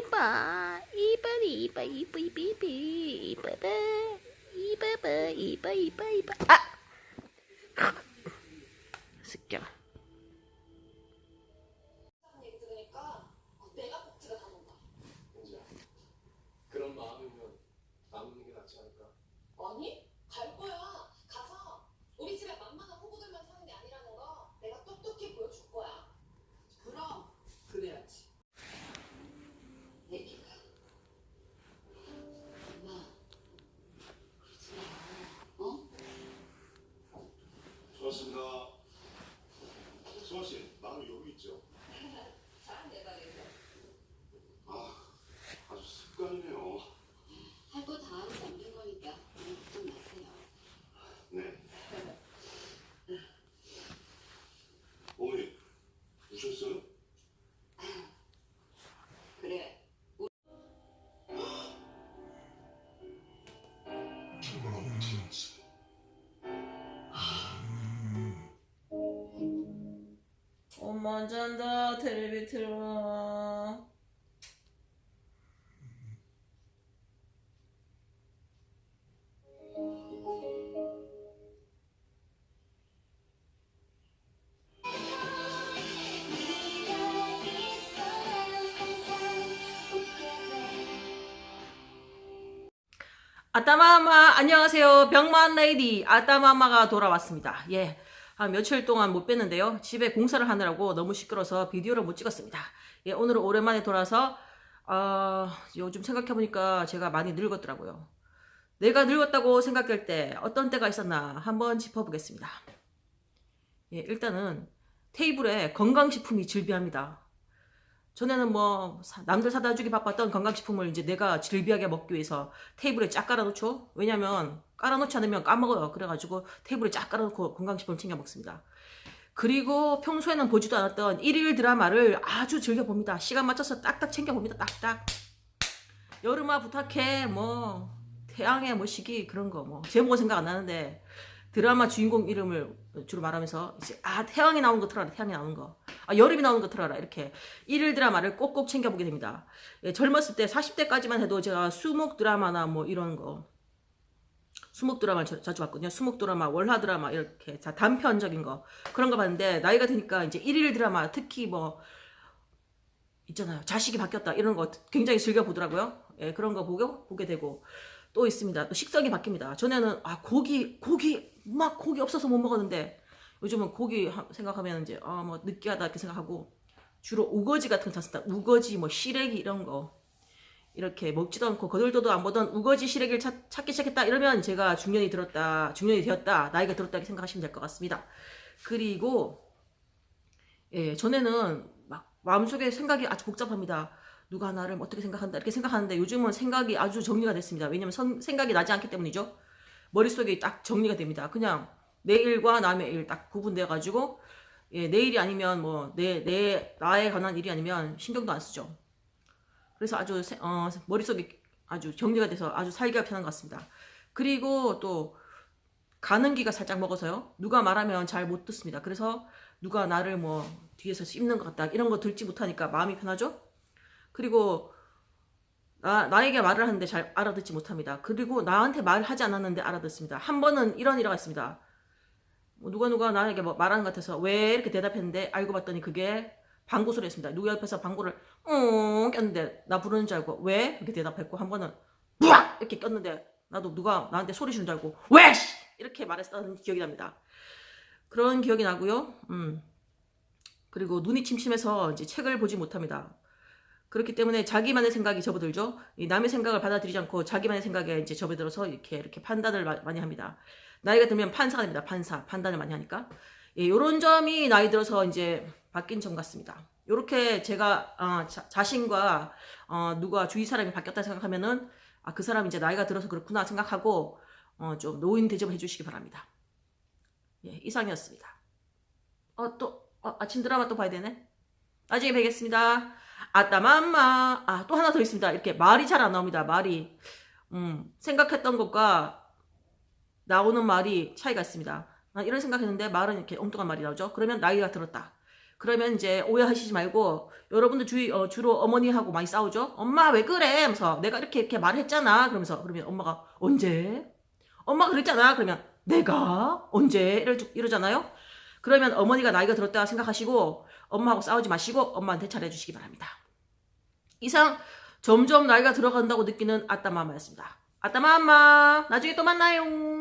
아따마마 이빨이 이빨 이빨 이빨 이 엄마 안 잔다 테레비 틀어 아따마마 안녕하세요. 병만 레이디. 아따마마가 돌아왔습니다. 예. 한 며칠 동안 못 뵀는데요. 집에 공사를 하느라고 너무 시끄러서 비디오를 못 찍었습니다. 예 오늘은 오랜만에 돌아서 어, 요즘 생각해보니까 제가 많이 늙었더라고요. 내가 늙었다고 생각할 때 어떤 때가 있었나 한번 짚어보겠습니다. 예 일단은 테이블에 건강식품이 즐비합니다 전에는 뭐 사- 남들 사다 주기 바빴던 건강식품을 이제 내가 질비하게 먹기 위해서 테이블에 쫙 깔아놓죠. 왜냐면 깔아놓지 않으면 까먹어요. 그래가지고 테이블에 쫙 깔아놓고 건강식품을 챙겨 먹습니다. 그리고 평소에는 보지도 않았던 일일 드라마를 아주 즐겨 봅니다. 시간 맞춰서 딱딱 챙겨 봅니다. 딱딱. 여름아 부탁해 뭐 태양의 뭐 시기 그런 거 뭐 제목은 생각 안 나는데 드라마 주인공 이름을 주로 말하면서 이제 아 태양이 나오는 거 틀어라 태양이 나오는 거 아, 여름이 나오는 거 틀어라 이렇게 일일 드라마를 꼭꼭 챙겨보게 됩니다. 예, 젊었을 때 40대까지만 해도 제가 수목 드라마나 뭐 이런 거 수목 드라마를 자- 자주 봤거든요. 수목 드라마, 월화 드라마 이렇게 자 단편적인 거 그런 거 봤는데 나이가 드니까 이제 일일 드라마 특히 뭐 있잖아요. 자식이 바뀌었다 이런 거 굉장히 즐겨 보더라고요. 예, 그런 거 보고 보게 되고 또 있습니다. 또 식성이 바뀝니다. 전에는 아 고기 고기 막 고기 없어서 못 먹었는데 요즘은 고기 하- 생각하면 이제 아 뭐 느끼하다 이렇게 생각하고 주로 우거지 같은 거 찾습니다. 우거지 뭐 시래기 이런 거 이렇게 먹지도 않고 거들떠도 안 보던 우거지 시래기를 찾, 찾기 시작했다 이러면 제가 중년이 들었다 중년이 되었다 나이가 들었다 이렇게 생각하시면 될 것 같습니다. 그리고 예 전에는 막 마음속에 생각이 아주 복잡합니다. 누가 나를 어떻게 생각한다 이렇게 생각하는데 요즘은 생각이 아주 정리가 됐습니다. 왜냐면 선- 생각이 나지 않기 때문이죠. 머릿속에 딱 정리가 됩니다. 그냥 내 일과 남의 일 딱 구분돼 가지고 예, 내 일이 아니면 뭐내내 나에 관한 일이 아니면 신경도 안 쓰죠. 그래서 아주 세- 어, 머릿속이 아주 정리가 돼서 아주 살기가 편한 것 같습니다. 그리고 또 가는 기가 살짝 먹어서요. 누가 말하면 잘 못 듣습니다. 그래서 누가 나를 뭐 뒤에서 씹는 것 같다 이런 거 들지 못하니까 마음이 편하죠. 그리고 나, 나에게 말을 하는데 잘 알아듣지 못합니다. 그리고 나한테 말하지 않았는데 알아듣습니다. 한 번은 이런 일화가 있습니다. 뭐 누가 누가 나에게 뭐 말하는 것 같아서 왜 이렇게 대답했는데 알고 봤더니 그게 방구 소리였습니다. 누구 옆에서 방구를 응 꼈는데 나 부르는 줄 알고 왜 이렇게 대답했고 한 번은 뿌악 이렇게 꼈는데 나도 누가 나한테 소리 주는 줄 알고 왜 씨! 이렇게 말했었던 기억이 납니다. 그런 기억이 나고요. 음. 그리고 눈이 침침해서 이제 책을 보지 못합니다. 그렇기 때문에 자기만의 생각이 접어들죠. 이 남의 생각을 받아들이지 않고 자기만의 생각에 이제 접어들어서 이렇게 이렇게 판단을 마- 많이 합니다. 나이가 들면 판사가 됩니다. 판사 판단을 많이 하니까 예, 이런 점이 나이 들어서 이제 바뀐 점 같습니다. 이렇게 제가 어, 자, 자신과 어, 누가 주위 사람이 바뀌었다 생각하면은 아, 그 사람 이제 나이가 들어서 그렇구나 생각하고 어, 좀 노인 대접을 해주시기 바랍니다. 예, 이상이었습니다. 어, 또 어, 아침 드라마 또 봐야 되네. 나중에 뵙겠습니다. 아따맘마. 아, 또 하나 더 있습니다. 이렇게 말이 잘 안 나옵니다. 말이. 음, 생각했던 것과 나오는 말이 차이가 있습니다. 아, 이런 생각했는데 말은 이렇게 엉뚱한 말이 나오죠. 그러면 나이가 들었다. 그러면 이제 오해하시지 말고 여러분들 주위 어, 주로 어머니하고 많이 싸우죠. 엄마 왜 그래? 하면서 내가 이렇게 이렇게 말했잖아. 그러면서 그러면 엄마가 언제? 엄마가 그랬잖아. 그러면 내가 언제? 이러, 이러잖아요. 그러면 어머니가 나이가 들었다 생각하시고 엄마하고 싸우지 마시고 엄마한테 잘해주시기 바랍니다. 이상 점점 나이가 들어간다고 느끼는 아따마마였습니다. 아따마마 나중에 또 만나요.